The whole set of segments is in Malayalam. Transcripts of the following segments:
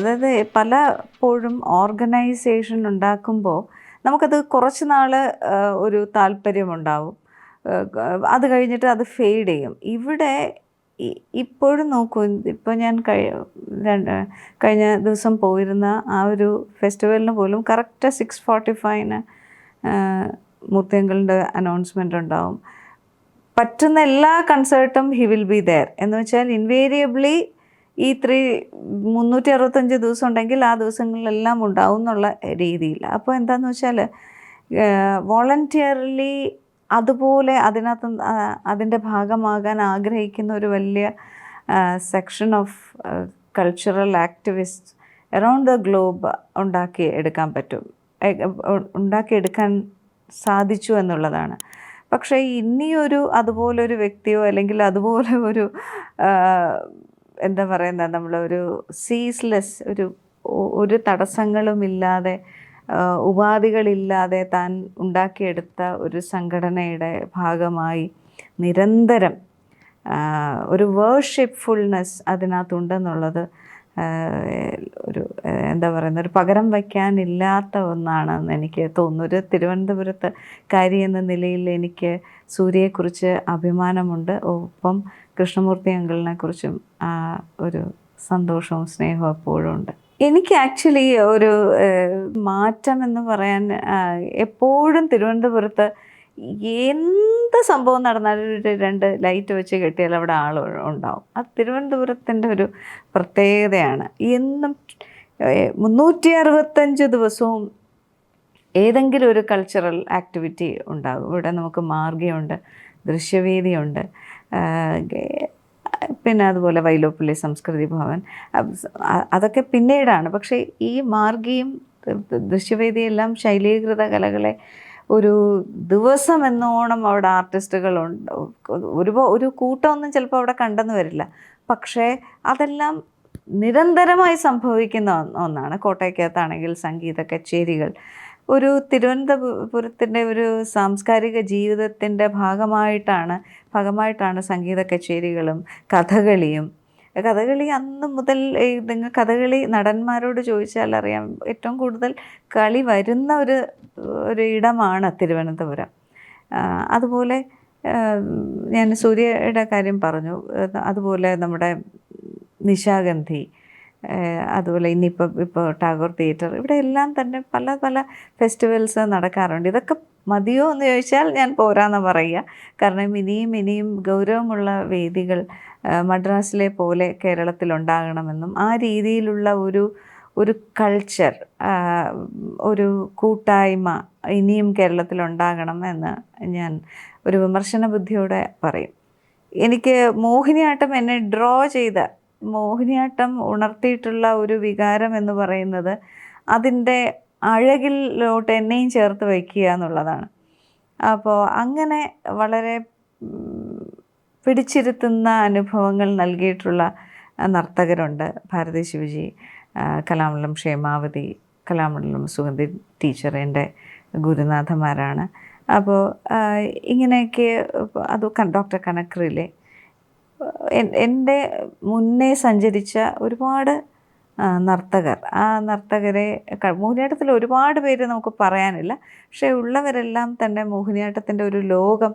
അതായത് പലപ്പോഴും ഓർഗനൈസേഷൻ ഉണ്ടാക്കുമ്പോൾ നമുക്കത് കുറച്ച് നാൾ ഒരു താല്പര്യമുണ്ടാവും. അത് കഴിഞ്ഞിട്ട് അത് ഫെയ്ഡ് ചെയ്യും. ഇവിടെ ഇപ്പോഴും നോക്കൂ ഇപ്പോൾ ഞാൻ കഴി കഴിഞ്ഞ ദിവസം പോയിരുന്ന ആ ഒരു ഫെസ്റ്റിവലിന് പോലും കറക്റ്റ് സിക്സ് ഫോർട്ടി ഫൈവിന് മൂർത്തിയങ്കളുടെ അനൗൺസ്മെന്റ് ഉണ്ടാവും. പറ്റുന്ന എല്ലാ കൺസേർട്ടും ഹി വിൽ ബി ദെയർ എന്ന് വെച്ചാൽ ഇൻവേരിയബിളി ഈ ത്രീ മുന്നൂറ്റി അറുപത്തഞ്ച് ദിവസം ഉണ്ടെങ്കിൽ ആ ദിവസങ്ങളിലെല്ലാം ഉണ്ടാവും എന്നുള്ള രീതിയിൽ. അപ്പോൾ എന്താണെന്ന് വെച്ചാൽ വോളണ്ടിയർലി അതുപോലെ അതിനകത്ത് അതിന്റെ ഭാഗമാകാൻ ആഗ്രഹിക്കുന്ന ഒരു വലിയ section of cultural activist around the globe ഉണ്ടാക്കി എടുക്കാൻ പറ്റും. ഉണ്ടാക്കിയെടുക്കാൻ സാധിച്ചു എന്നുള്ളതാണ്. പക്ഷേ ഇനിയൊരു അതുപോലൊരു വ്യക്തിയോ അല്ലെങ്കിൽ അതുപോലെ ഒരു എന്താ പറയുന്ന നമ്മളൊരു സീസ്ലെസ് ഒരു ഒരു തടസ്സങ്ങളുമില്ലാതെ ഉപാധികളില്ലാതെ താൻ ഉണ്ടാക്കിയെടുത്ത ഒരു സംഘടനയുടെ ഭാഗമായി നിരന്തരം ഒരു വേർഷിപ്പ്ഫുൾനെസ് അതിനകത്തുണ്ടെന്നുള്ളത് ഒരു എന്താ പറയുന്ന ഒരു പകരം വയ്ക്കാനില്ലാത്ത ഒന്നാണെന്ന് എനിക്ക് തോന്നുന്നു. ഒരു തിരുവനന്തപുരത്ത് കാരി എന്ന നിലയിൽ എനിക്ക് സൂര്യയെക്കുറിച്ച് അഭിമാനമുണ്ട്. ഒപ്പം കൃഷ്ണമൂർത്തി അങ്കിളിനെ കുറിച്ചും ആ ഒരു സന്തോഷവും സ്നേഹവും എപ്പോഴും ഉണ്ട്. എനിക്ക് ആക്ച്വലി ഒരു മാറ്റം എന്ന് പറയാൻ എപ്പോഴും തിരുവനന്തപുരത്ത് എന്ത് സംഭവം നടന്നാലും ഒരു രണ്ട് ലൈറ്റ് വെച്ച് കെട്ടിയാൽ അവിടെ ആൾ ഉണ്ടാവും. അത് തിരുവനന്തപുരത്തിന്റെ ഒരു പ്രത്യേകതയാണ്. എന്നും മുന്നൂറ്റി അറുപത്തഞ്ച് ദിവസവും ഏതെങ്കിലും ഒരു കൾച്ചറൽ ആക്ടിവിറ്റി ഉണ്ടാകും. ഇവിടെ നമുക്ക് മാർഗയുണ്ട് ദൃശ്യവേദിയുണ്ട്. പിന്നെ അതുപോലെ വൈലോപ്പള്ളി സംസ്കൃതി ഭവൻ. അതൊക്കെ പിന്നീടാണ്. പക്ഷേ ഈ മാർഗിയും ദൃശ്യവേദിയെല്ലാം ശൈലീകൃത കലകളെ ഒരു ദിവസം എന്നോണം അവിടെ ആർട്ടിസ്റ്റുകളുണ്ട് ഒരു ഒരു കൂട്ടമൊന്നും ചിലപ്പോൾ അവിടെ കണ്ടെന്ന് വരില്ല. പക്ഷേ അതെല്ലാം നിരന്തരമായി സംഭവിക്കുന്ന ഒന്നാണ്. കോട്ടയക്കകത്താണെങ്കിൽ സംഗീത കച്ചേരികൾ ഒരു തിരുവനന്തപുരത്തിന്റെ ഒരു സാംസ്കാരിക ജീവിതത്തിന്റെ ഭാഗമായിട്ടാണ് ഭാഗമായിട്ടാണ് സംഗീത കച്ചേരികളും കഥകളിയും. കഥകളി അന്ന് മുതൽ നിങ്ങൾ കഥകളി നടന്മാരോട് ചോദിച്ചാൽ അറിയാം ഏറ്റവും കൂടുതൽ കളി വരുന്ന ഒരു ഒരു ഇടമാണ് തിരുവനന്തപുരം. അതുപോലെ ഞാൻ സൂര്യയുടെ കാര്യം പറഞ്ഞു. അതുപോലെ നമ്മുടെ നിശാഗന്ധി അതുപോലെ ഇനിയിപ്പോൾ ഇപ്പോൾ ടാഗോർ തിയേറ്റർ. ഇവിടെ എല്ലാം തന്നെ പല പല ഫെസ്റ്റിവൽസ് നടക്കാറുണ്ട്. ഇതൊക്കെ മതിയോ എന്ന് ചോദിച്ചാൽ ഞാൻ പോരാന്ന് പറയുക. കാരണം ഇനിയും ഇനിയും ഗൗരവമുള്ള വേദികൾ മദ്രാസിലെ പോലെ കേരളത്തിലുണ്ടാകണമെന്നും ആ രീതിയിലുള്ള ഒരു ഒരു കൾച്ചർ ഒരു കൂട്ടായ്മ ഇനിയും കേരളത്തിലുണ്ടാകണം എന്ന് ഞാൻ ഒരു വിമർശന ബുദ്ധിയോടെ പറയും. എനിക്ക് മോഹിനിയാട്ടം എന്നെ ഡ്രോ ചെയ്ത മോഹിനിയാട്ടം ഉണർത്തിയിട്ടുള്ള ഒരു വികാരം എന്ന് പറയുന്നത് അതിന്റെ അഴകിലോട്ട് എന്നെയും ചേർത്ത് വയ്ക്കുക എന്നുള്ളതാണ്. അപ്പോൾ അങ്ങനെ വളരെ പിടിച്ചിരുത്തുന്ന അനുഭവങ്ങൾ നൽകിയിട്ടുള്ള നർത്തകരുണ്ട്. ഭാരതി ശിവജി കലാമണ്ഡലം ക്ഷേമാവതി കലാമണ്ഡലം സുഗന്ധി ടീച്ചർ എന്റെ ഗുരുനാഥന്മാരാണ് അപ്പോൾ ഇങ്ങനെയൊക്കെ അത് ഡോക്ടർ കനക്രിലെ എന്റെ മുന്നേ സഞ്ചരിച്ച ഒരുപാട് നർത്തകർ. ആ നർത്തകരെ മോഹിനിയാട്ടത്തിൽ ഒരുപാട് പേര് നമുക്ക് പറയാനില്ല. പക്ഷേ ഉള്ളവരെല്ലാം തന്നെ മോഹിനിയാട്ടത്തിന്റെ ഒരു ലോകം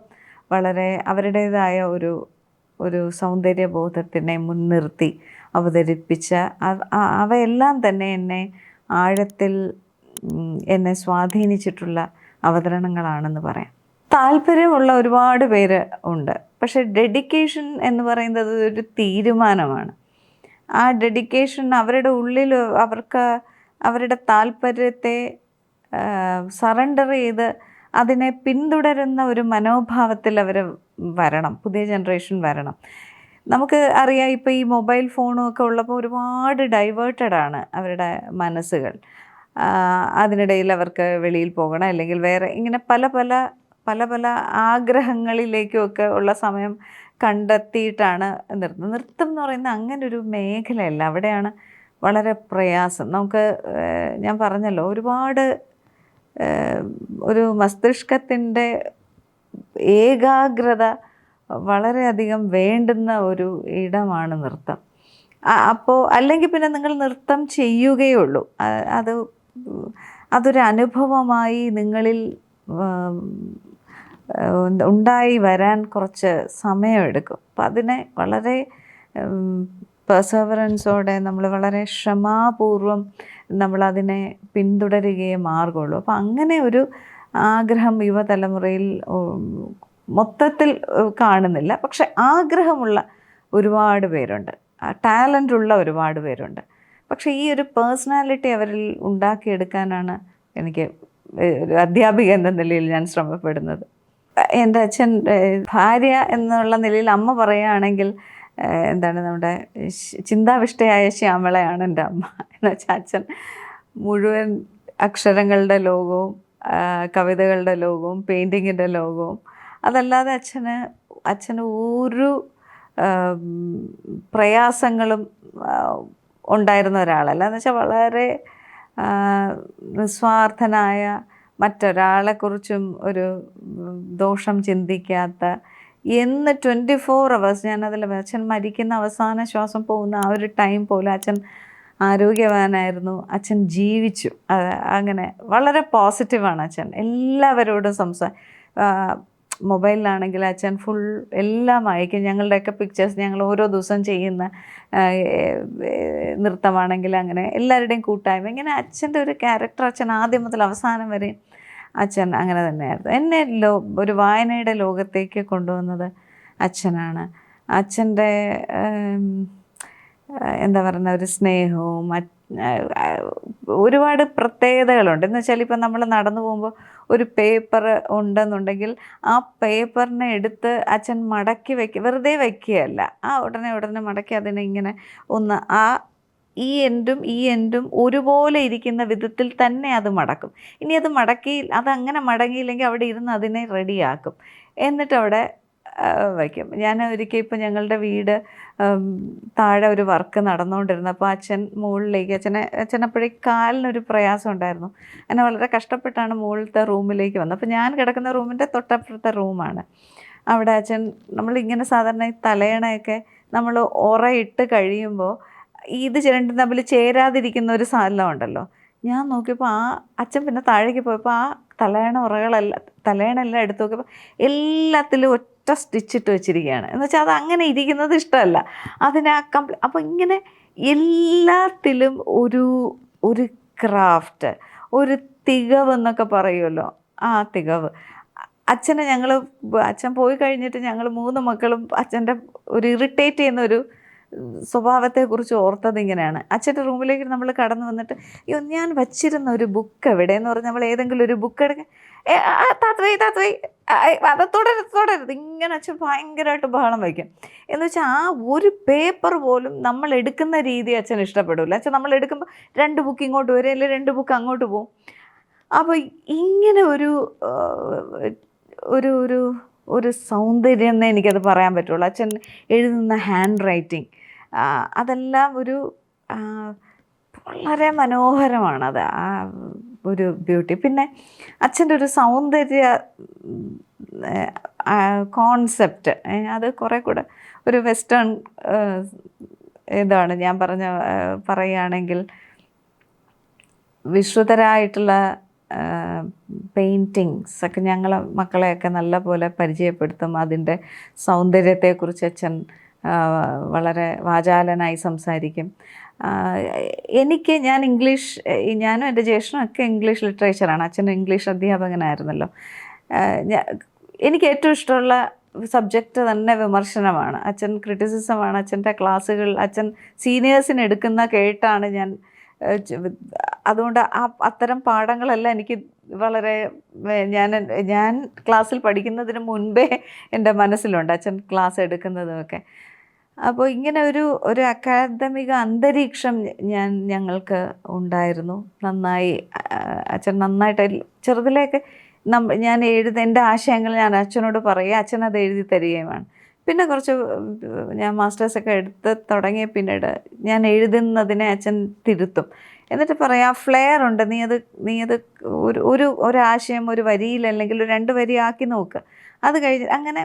വളരെ അവരുടേതായ ഒരു ഒരു സൗന്ദര്യബോധത്തിനെ മുൻനിർത്തി അവതരിപ്പിച്ച അവയെല്ലാം തന്നെ എന്നെ ആഴത്തിൽ എന്നെ സ്വാധീനിച്ചിട്ടുള്ള അവതരണങ്ങളാണെന്ന് പറയാം. താല്പര്യമുള്ള ഒരുപാട് പേര് ഉണ്ട്. പക്ഷെ ഡെഡിക്കേഷൻ എന്ന് പറയുന്നത് ഒരു തീരുമാനമാണ്. ആ ഡെഡിക്കേഷൻ അവരുടെ ഉള്ളിൽ അവർക്ക് അവരുടെ താല്പര്യത്തെ സറണ്ടർ ചെയ്ത് അതിനെ പിന്തുടരുന്ന ഒരു മനോഭാവത്തിൽ അവർ വരണം പുതിയ ജനറേഷൻ വരണം. നമുക്ക് അറിയാം ഇപ്പോൾ ഈ മൊബൈൽ ഫോണും ഒക്കെ ഉള്ളപ്പോൾ ഒരുപാട് ഡൈവേർട്ടഡ് ആണ് അവരുടെ മനസ്സുകൾ. അതിനിടയിൽ അവർക്ക് വെളിയിൽ പോകണം അല്ലെങ്കിൽ വേറെ ഇങ്ങനെ പല പല പല പല ആഗ്രഹങ്ങളിലേക്കുമൊക്കെ ഉള്ള സമയം കണ്ടെത്തിയിട്ടാണ് നൃത്തം നൃത്തം എന്ന് പറയുന്ന അങ്ങനെ ഒരു മേഖലയല്ല. അവിടെയാണ് വളരെ പ്രയാസം. നമുക്ക് ഞാൻ പറഞ്ഞല്ലോ ഒരുപാട് ഒരു മസ്തിഷ്കത്തിന്റെ ഏകാഗ്രത വളരെയധികം വേണ്ടുന്ന ഒരു ഇടമാണ് നൃത്തം. അപ്പോൾ അല്ലെങ്കിൽ പിന്നെ നിങ്ങൾ നൃത്തം ചെയ്യുകയുള്ളൂ. അത് അതൊരു അനുഭവമായി നിങ്ങളിൽ ഉണ്ടായി വരാൻ കുറച്ച് സമയമെടുക്കും. അപ്പം അതിനെ വളരെ പെർസവറൻസോടെ നമ്മൾ വളരെ ക്ഷമാപൂർവം നമ്മളതിനെ പിന്തുടരുകയേ മാർഗമുള്ളൂ അപ്പം അങ്ങനെ ഒരു ആഗ്രഹം യുവതലമുറയിൽ മൊത്തത്തിൽ കാണുന്നില്ല. പക്ഷെ ആഗ്രഹമുള്ള ഒരുപാട് പേരുണ്ട്. ടാലന്റ് ഉള്ള ഒരുപാട് പേരുണ്ട്. പക്ഷേ ഈ ഒരു പേഴ്സണാലിറ്റി അവരിൽ ഉണ്ടാക്കിയെടുക്കാനാണ് എനിക്ക് ഒരു അധ്യാപിക എന്ന നിലയിൽ ഞാൻ ശ്രമപ്പെടുന്നത്. എന്റെ അച്ഛൻ ഭാര്യ എന്നുള്ള നിലയിൽ അമ്മ പറയുകയാണെങ്കിൽ എന്താണ് നമ്മുടെ ചിന്താവിഷ്ടയായ ശ്യാമളയാണ് എന്റെ അമ്മ. എന്ന് വെച്ചാൽ അച്ഛൻ മുഴുവൻ അക്ഷരങ്ങളുടെ ലോകവും കവിതകളുടെ ലോകവും പെയിന്റിങ്ങിന്റെ ലോകവും അതല്ലാതെ അച്ഛന് അച്ഛന് ഒരു പ്രയാസങ്ങളും ഉണ്ടായിരുന്ന ഒരാളല്ല. എന്ന് വെച്ചാൽ വളരെ നിസ്വാർത്ഥനായ മറ്റൊരാളെക്കുറിച്ചും ഒരു ദോഷം ചിന്തിക്കാത്ത എന്ന് ട്വന്റി ഫോർ അവേഴ്സ് ഞാനതിൽ അച്ഛൻ മരിക്കുന്ന അവസാന ശ്വാസം പോകുന്ന ആ ഒരു ടൈം പോലും അച്ഛൻ ആരോഗ്യവാനായിരുന്നു. അച്ഛൻ ജീവിച്ചു. അങ്ങനെ വളരെ പോസിറ്റീവാണ് അച്ഛൻ. എല്ലാവരോടും സംസാ മൊബൈലിലാണെങ്കിൽ അച്ഛൻ ഫുൾ എല്ലാം അയക്കും ഞങ്ങളുടെയൊക്കെ പിക്ചേഴ്സ് ഞങ്ങൾ ഓരോ ദിവസം ചെയ്യുന്ന നൃത്തമാണെങ്കിൽ അങ്ങനെ എല്ലാവരുടെയും കൂട്ടായ്മ. ഇങ്ങനെ അച്ഛന്റെ ഒരു ക്യാരക്ടർ അച്ഛൻ ആദ്യം മുതൽ അവസാനം വരെ അച്ഛൻ അങ്ങനെ തന്നെയായിരുന്നു. എന്നെ ലോ ഒരു വായനയുടെ ലോകത്തേക്ക് കൊണ്ടുവന്നത് അച്ഛനാണ്. അച്ഛന്റെ എന്താ പറയുന്ന ഒരു സ്നേഹവും ഒരുപാട് പ്രത്യേകതകളുണ്ട്. എന്ന് വെച്ചാൽ ഇപ്പം നമ്മൾ നടന്നു പോകുമ്പോൾ ഒരു പേപ്പർ ഉണ്ടെന്നുണ്ടെങ്കിൽ ആ പേപ്പറിനെ എടുത്ത് അച്ഛൻ മടക്കി വയ്ക്കുക വെറുതെ വയ്ക്കുകയല്ല ആ ഉടനെ ഉടനെ മടക്കി അതിനെ ഇങ്ങനെ ഒന്ന് ആ ഈ എൻഡും ഈ എൻഡും ഒരുപോലെ ഇരിക്കുന്ന വിധത്തിൽ തന്നെ അത് മടക്കും. ഇനി അത് മടക്കി അതങ്ങനെ മടങ്ങിയില്ലെങ്കിൽ അവിടെ ഇരുന്ന് അതിനെ റെഡിയാക്കും എന്നിട്ട് അവിടെ ആ, വയ്ക്കും. ഞാൻ ഒരിക്കൽ ഇപ്പം ഞങ്ങളുടെ വീട് താഴെ ഒരു വർക്ക് നടന്നുകൊണ്ടിരുന്നു. അപ്പോൾ അച്ഛൻ മുകളിലേക്ക് അച്ഛനെ അച്ഛനപ്പോഴേ കാലിനൊരു പ്രയാസം ഉണ്ടായിരുന്നു. എന്നെ വളരെ കഷ്ടപ്പെട്ടാണ് മുകളിലത്തെ റൂമിലേക്ക് വന്നത്. അപ്പോൾ ഞാൻ കിടക്കുന്ന റൂമിന്റെ തൊട്ടപ്പുറത്തെ റൂമാണ്. അവിടെ അച്ഛൻ നമ്മളിങ്ങനെ സാധാരണ ഈ തലയണയൊക്കെ നമ്മൾ ഉറയിട്ട് കഴിയുമ്പോൾ ഇത് രണ്ടും തമ്മിൽ ചേരാതിരിക്കുന്ന ഒരു സാധനമുണ്ടല്ലോ ഞാൻ നോക്കിയപ്പോൾ ആ അച്ഛൻ പിന്നെ താഴേക്ക് പോയപ്പോൾ ആ തലയണ ഉറകളെല്ലാം തലയണെല്ലാം എടുത്ത് നോക്കിയപ്പോൾ എല്ലാത്തിലും ഒറ്റ സ്റ്റിച്ചിട്ട് വെച്ചിരിക്കുകയാണ്. എന്ന് വെച്ചാൽ അത് അങ്ങനെ ഇരിക്കുന്നത് ഇഷ്ടമല്ല. അതിനെ കംപ്ലീ അപ്പോൾ ഇങ്ങനെ എല്ലാത്തിലും ഒരു ഒരു ക്രാഫ്റ്റ് ഒരു തികവ് എന്നൊക്കെ പറയുമല്ലോ. ആ തികവ്. അച്ഛനെ ഞങ്ങൾ അച്ഛൻ പോയി കഴിഞ്ഞിട്ട് ഞങ്ങൾ മൂന്ന് മക്കളും അച്ഛന്റെ ഒരു ഇറിറ്റേറ്റ് ചെയ്യുന്ന ഒരു സ്വഭാവത്തെക്കുറിച്ച് ഓർത്തത് ഇങ്ങനെയാണ്. അച്ഛന്റെ റൂമിലേക്ക് നമ്മൾ കടന്നു വന്നിട്ട് അയ്യോ ഞാൻ വച്ചിരുന്ന ഒരു ബുക്ക് എവിടെ എന്ന് പറഞ്ഞാൽ നമ്മൾ ഏതെങ്കിലും ഒരു ബുക്ക് എടുക്കാൻ താത്തവൈ താത്തവൈ അത് തുടരുത് തുടരുത്. ഇങ്ങനെ അച്ഛൻ ഭയങ്കരമായിട്ട് ബഹളം വയ്ക്കും എന്ന് വെച്ചാൽ ആ ഒരു പേപ്പർ പോലും നമ്മൾ എടുക്കുന്ന രീതി അച്ഛൻ ഇഷ്ടപ്പെടില്ല അച്ഛൻ നമ്മൾ എടുക്കുമ്പോൾ രണ്ട് ബുക്ക് ഇങ്ങോട്ട് വരും അല്ലെങ്കിൽ രണ്ട് ബുക്ക് അങ്ങോട്ട് പോകും അപ്പോൾ ഇങ്ങനെ ഒരു ഒരു ഒരു ഒരു സൗന്ദര്യം എന്നേ എനിക്കത് പറയാൻ പറ്റുള്ളൂ. അച്ഛൻ എഴുതുന്ന ഹാൻഡ് റൈറ്റിംഗ് അതെല്ലാം ഒരു വളരെ മനോഹരമാണത് ആ ഒരു ബ്യൂട്ടി. പിന്നെ അച്ഛന്റെ ഒരു സൗന്ദര്യ കോൺസെപ്റ്റ് അത് കുറേ കൂടെ ഒരു വെസ്റ്റേൺ ഇതാണ് ഞാൻ പറഞ്ഞ പറയുകയാണെങ്കിൽ വിശ്രുതരായിട്ടുള്ള പെയിന്റിങ്സ് ഒക്കെ ഞങ്ങൾ മക്കളെയൊക്കെ നല്ല പോലെ പരിചയപ്പെടുത്തും. അതിന്റെ സൗന്ദര്യത്തെക്കുറിച്ച് അച്ഛൻ വളരെ വാചാലനായി സംസാരിക്കും. എനിക്ക് ഞാൻ ഇംഗ്ലീഷ് ഞാനും എന്റെ ജ്യേഷ്ഠനും ഒക്കെ ഇംഗ്ലീഷ് ലിറ്ററേച്ചറാണ് അച്ഛൻ ഇംഗ്ലീഷ് അധ്യാപകനായിരുന്നല്ലോ. എനിക്ക് ഏറ്റവും ഇഷ്ടമുള്ള സബ്ജക്റ്റ് തന്നെ വിമർശനമാണ്. അച്ഛൻ ക്രിറ്റിസിസമാണ് അച്ഛന്റെ ക്ലാസ്സുകൾ അച്ഛൻ സീനിയേഴ്സിന് എടുക്കുന്ന കേട്ടാണ് ഞാൻ അതുകൊണ്ട് ആ അത്തരം പാഠങ്ങളെല്ലാം എനിക്ക് വളരെ ഞാൻ ഞാൻ ക്ലാസ്സിൽ പഠിക്കുന്നതിന് മുൻപേ എന്റെ മനസ്സിലുണ്ട് അച്ഛൻ ക്ലാസ് എടുക്കുന്നതുമൊക്കെ അപ്പോൾ ഇങ്ങനെ ഒരു ഒരു അക്കാദമിക അന്തരീക്ഷം ഞാൻ ഞങ്ങൾക്ക് ഉണ്ടായിരുന്നു. നന്നായി അച്ഛൻ നന്നായിട്ട് ചെറുതിലേക്ക് നമ്മ ഞാൻ എഴുത എന്റെ ആശയങ്ങൾ ഞാൻ അച്ഛനോട് പറയുക അച്ഛൻ അത് എഴുതി തരികയുമാണ്. പിന്നെ കുറച്ച് ഞാൻ മാസ്റ്റേഴ്സൊക്കെ എടുത്ത് തുടങ്ങിയ പിന്നീട് ഞാൻ എഴുതുന്നതിനെ അച്ഛൻ തിരുത്തും. എന്നിട്ട് പറയാം ഫ്ലെയർ ഉണ്ട് നീ അത് നീ അത് ഒരു ഒരു ഒരാശയം ഒരു വരിയിൽ അല്ലെങ്കിൽ ഒരു രണ്ട് വരി ആക്കി നോക്ക്. അത് കഴിഞ്ഞ് അങ്ങനെ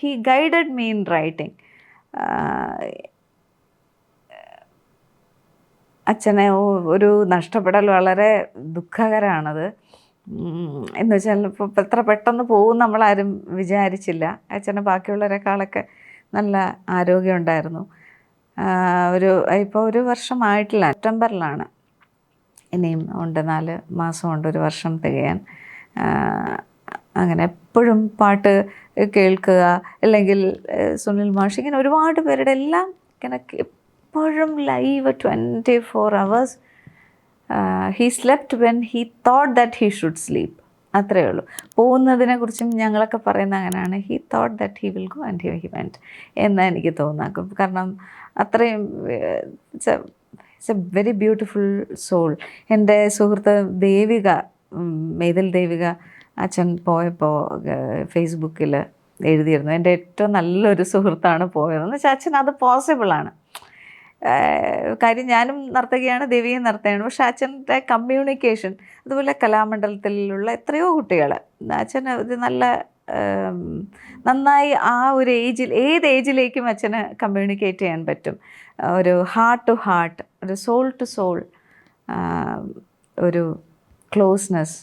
he guided me in writing അച്ഛനെ ഒരു നഷ്ടപ്പെടൽ വളരെ ദുഃഖകരമാണത് എന്ന് വെച്ചാൽ ഇപ്പോൾ എത്ര പെട്ടെന്ന് പോകും നമ്മളാരും വിചാരിച്ചില്ല. അച്ഛനെ ബാക്കിയുള്ളവരെക്കാളൊക്കെ നല്ല ആരോഗ്യമുണ്ടായിരുന്നു ഒരു ഇപ്പോൾ ഒരു വർഷമായിട്ടില്ല സെപ്റ്റംബറിലാണ്. ഇനിയും ഉണ്ട്. നാല് മാസമുണ്ട് ഒരു വർഷം തികയാൻ. അങ്ങനെ എപ്പോഴും പാട്ട് കേൾക്കുക. അല്ലെങ്കിൽ സുനിൽ മാഷ് ഇങ്ങനെ ഒരുപാട് പേരുടെ എല്ലാം ഇങ്ങനെ എപ്പോഴും live twenty four hours he slept when he thought that he should sleep അത്രയേ ഉള്ളൂ. പോകുന്നതിനെ കുറിച്ചും ഞങ്ങളൊക്കെ പറയുന്ന അങ്ങനെയാണ്. He thought that he will go and he he went എന്നാണ് എനിക്ക് തോന്നാക്കും കാരണം അത്രയും it's a very beautiful soul എന്റെ സുഹൃത്ത് ദേവിക മെയ്തൽ ദേവിക അച്ഛൻ പോയപ്പോൾ ഫേസ്ബുക്കിൽ എഴുതിയിരുന്നു. എന്റെ ഏറ്റവും നല്ലൊരു സുഹൃത്താണ് പോയതെന്ന് വെച്ചാൽ അച്ഛൻ അത് പോസിബിളാണ് കാര്യം ഞാനും നർത്തകിയാണ് ദേവിയും നർത്തകയാണ്. പക്ഷെ അച്ഛന്റെ കമ്മ്യൂണിക്കേഷൻ അതുപോലെ കലാമണ്ഡലത്തിലുള്ള എത്രയോ കുട്ടികൾ അച്ഛൻ ഇത് നല്ല നന്നായി ആ ഒരു ഏജിൽ ഏത് ഏജിലേക്കും അച്ഛന് കമ്മ്യൂണിക്കേറ്റ് ചെയ്യാൻ പറ്റും. ഒരു ഹാർട്ട് ടു ഹാർട്ട് ഒരു സോൾ ടു സോൾ ഒരു ക്ലോസ്നെസ്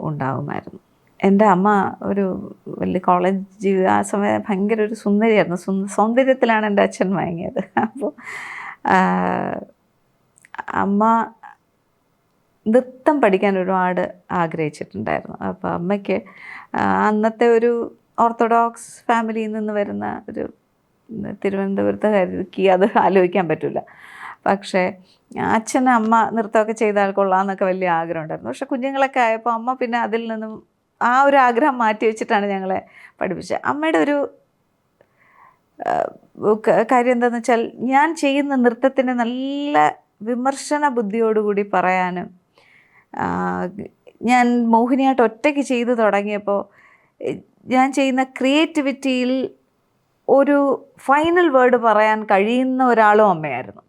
ഉണ്ടാവുമായിരുന്നു. എന്റെ അമ്മ ഒരു വലിയ കോളേജ് ജീവിത ആ സമയം ഭയങ്കര ഒരു സുന്ദരിയായിരുന്നു. സുന്ദ സൗന്ദര്യത്തിലാണ് എന്റെ അച്ഛൻ വാങ്ങിയത് അപ്പോൾ അമ്മ നൃത്തം പഠിക്കാൻ ഒരുപാട് ആഗ്രഹിച്ചിട്ടുണ്ടായിരുന്നു. അപ്പോൾ അമ്മയ്ക്ക് അന്നത്തെ ഒരു ഓർത്തഡോക്സ് ഫാമിലിയിൽ നിന്ന് വരുന്ന ഒരു തിരുവനന്തപുരത്തുകാരിക്ക് അത് ആലോചിക്കാൻ പറ്റില്ല പക്ഷേ അച്ഛൻ അമ്മ നൃത്തമൊക്കെ ചെയ്താൽ കൊള്ളാമെന്നൊക്കെ വലിയ ആഗ്രഹം ഉണ്ടായിരുന്നു പക്ഷെ കുഞ്ഞുങ്ങളൊക്കെ ആയപ്പോൾ അമ്മ പിന്നെ അതിൽ നിന്നും ആ ഒരു ആഗ്രഹം മാറ്റി വെച്ചിട്ടാണ് ഞങ്ങളെ പഠിപ്പിച്ചത്. അമ്മയുടെ ഒരു കാര്യം എന്താണെന്ന് വെച്ചാൽ ഞാൻ ചെയ്യുന്ന നൃത്തത്തിന് നല്ല വിമർശന ബുദ്ധിയോടുകൂടി പറയാനും ഞാൻ മോഹിനിയായിട്ട് ഒറ്റയ്ക്ക് ചെയ്തു തുടങ്ങിയപ്പോൾ ഞാൻ ചെയ്യുന്ന ക്രിയേറ്റിവിറ്റിയിൽ ഒരു ഫൈനൽ വേർഡ് പറയാൻ കഴിയുന്ന ഒരാളും അമ്മയായിരുന്നു.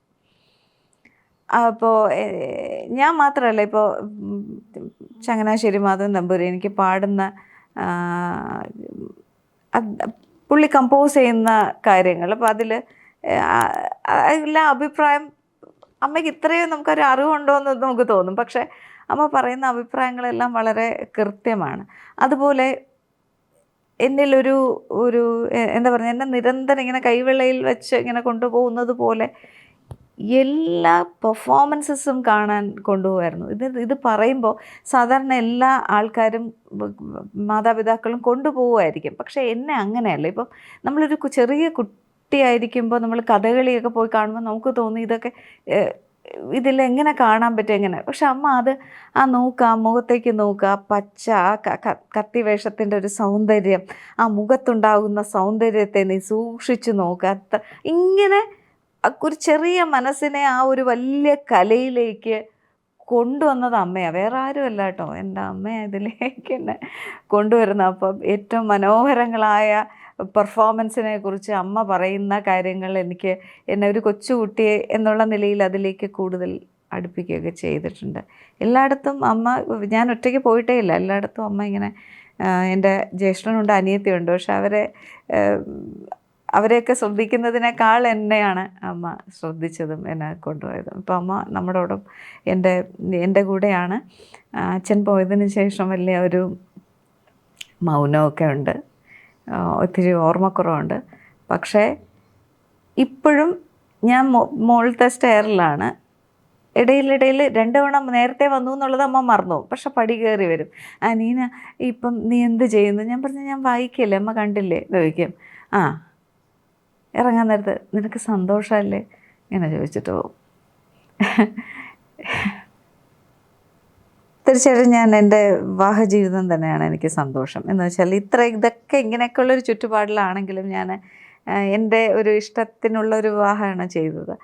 അപ്പോൾ ഞാൻ മാത്രമല്ല ഇപ്പോൾ ചങ്ങനാശ്ശേരി മാധവൻ നമ്പൂരി എനിക്ക് പാടുന്ന പുള്ളി കമ്പോസ് ചെയ്യുന്ന കാര്യങ്ങൾ. അപ്പോൾ അതിൽ എല്ലാ അഭിപ്രായം അമ്മയ്ക്ക് ഇത്രയും നമുക്കൊരു അറിവുണ്ടോ എന്ന് നമുക്ക് തോന്നും. പക്ഷേ അമ്മ പറയുന്ന അഭിപ്രായങ്ങളെല്ലാം വളരെ കൃത്യമാണ്. അതുപോലെ എന്നിലൊരു ഒരു എന്താ പറയുക എന്നെ നിരന്തരം ഇങ്ങനെ കൈവെള്ളയിൽ വെച്ച് ഇങ്ങനെ കൊണ്ടുപോകുന്നത് പോലെ എല്ലാ പെർഫോമൻസസും കാണാൻ കൊണ്ടുപോകായിരുന്നു ഇത് ഇത് പറയുമ്പോൾ സാധാരണ എല്ലാ ആൾക്കാരും മാതാപിതാക്കളും കൊണ്ടുപോകുമായിരിക്കും പക്ഷേ എന്നെ അങ്ങനെയല്ല. ഇപ്പം നമ്മളൊരു ചെറിയ കുട്ടിയായിരിക്കുമ്പോൾ നമ്മൾ കഥകളിയൊക്കെ പോയി കാണുമ്പോൾ നമുക്ക് തോന്നി ഇതൊക്കെ ഇതിൽ എങ്ങനെ കാണാൻ പറ്റും എങ്ങനെ? പക്ഷെ അമ്മ അത് ആ നോക്കുക മുഖത്തേക്ക് നോക്കുക പച്ച കത്തി വേഷത്തിന്റെ ഒരു സൗന്ദര്യം ആ മുഖത്തുണ്ടാകുന്ന സൗന്ദര്യത്തെ നീ സൂക്ഷിച്ചു നോക്കുക ഇങ്ങനെ ഒരു ചെറിയ മനസ്സിനെ ആ ഒരു വലിയ കലയിലേക്ക് കൊണ്ടുവന്നത് അമ്മയാണ് വേറെ ആരുമല്ല കേട്ടോ. എന്റെ അമ്മയാണ് ഇതിലേക്ക് എന്നെ കൊണ്ടുവരുന്നത്? അപ്പം ഏറ്റവും മനോഹരങ്ങളായ പെർഫോമൻസിനെ കുറിച്ച് അമ്മ പറയുന്ന കാര്യങ്ങൾ എനിക്ക് എന്നെ ഒരു കൊച്ചുകുട്ടിയെ എന്നുള്ള നിലയിൽ അതിലേക്ക് കൂടുതൽ അടുപ്പിക്കുകയൊക്കെ ചെയ്തിട്ടുണ്ട്. എല്ലായിടത്തും അമ്മ ഞാൻ ഒറ്റയ്ക്ക് പോയിട്ടേ ഇല്ല. എല്ലായിടത്തും അമ്മ ഇങ്ങനെ എന്റെ ജ്യേഷ്ഠനുണ്ട് അനിയത്തിയുണ്ട്. പക്ഷെ അവരെ അവരെയൊക്കെ ശ്രദ്ധിക്കുന്നതിനേക്കാൾ എന്നെയാണ് അമ്മ ശ്രദ്ധിച്ചതും എന്നെ കൊണ്ടുപോയതും. ഇപ്പോൾ അമ്മ നമ്മളോടും എന്റെ എന്റെ കൂടെയാണ്. അച്ഛൻ പോയതിന് ശേഷം വലിയ ഒരു മൗനമൊക്കെ ഉണ്ട്. ഒത്തിരി ഓർമ്മക്കുറവുണ്ട്. പക്ഷേ ഇപ്പോഴും ഞാൻ മോളത്തെ സ്റ്റെയറിലാണ് ഇടയിലിടയിൽ രണ്ട് തവണ നേരത്തെ വന്നു എന്നുള്ളത് അമ്മ മറന്നു പക്ഷെ പടി കയറി വരും. ആ നീന ഇപ്പം നീ എന്ത് ചെയ്യുന്നു? ഞാൻ പറഞ്ഞു ഞാൻ വായിക്കല്ലേ? അമ്മ കണ്ടില്ലേ? ചോദിക്കും. ആ ഇറങ്ങാൻ നേരത്ത് നിനക്ക് സന്തോഷമല്ലേ? ഇങ്ങനെ ചോദിച്ചിട്ട് പോകും. തീർച്ചയായിട്ടും ഞാൻ എന്റെ വിവാഹ ജീവിതം തന്നെയാണ് എനിക്ക് സന്തോഷം. എന്ന് വെച്ചാൽ ഇത്ര ഇതൊക്കെ ഇങ്ങനെയൊക്കെയുള്ളൊരു ചുറ്റുപാടിലാണെങ്കിലും ഞാൻ എന്റെ ഒരു ഇഷ്ടത്തിനുള്ള ഒരു വിവാഹമാണ് ചെയ്തത്.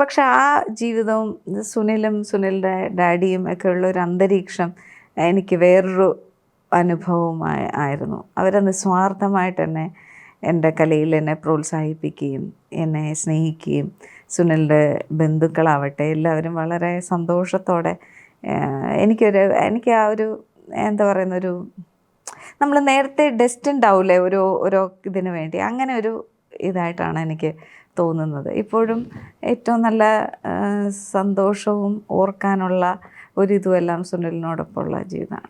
പക്ഷെ ആ ജീവിതവും സുനിലും സുനിലിന്റെ ഡാഡിയും ഒക്കെ ഉള്ള ഒരു അന്തരീക്ഷം എനിക്ക് വേറൊരു അനുഭവമായി ആയിരുന്നു. അവരെ നിസ്വാർത്ഥമായിട്ട് തന്നെ എന്റെ കലയിൽ എന്നെ പ്രോത്സാഹിപ്പിക്കുകയും എന്നെ സ്നേഹിക്കുകയും സുനിലിന്റെ ബന്ധുക്കളാവട്ടെ എല്ലാവരും വളരെ സന്തോഷത്തോടെ എനിക്കൊരു എനിക്ക് ആ ഒരു എന്താ പറയുന്ന ഒരു നമ്മൾ നേരത്തെ ഡെസ്റ്റിൻഡ് ആവില്ലേ ഒരു ഓരോ ഇതിനു വേണ്ടി. അങ്ങനെ ഒരു ഇതായിട്ടാണ് എനിക്ക് തോന്നുന്നത്. ഇപ്പോഴും ഏറ്റവും നല്ല സന്തോഷവും ഓർക്കാനുള്ള ഒരിതുമെല്ലാം സുനിലിനോടൊപ്പമുള്ള ജീവിതമാണ്.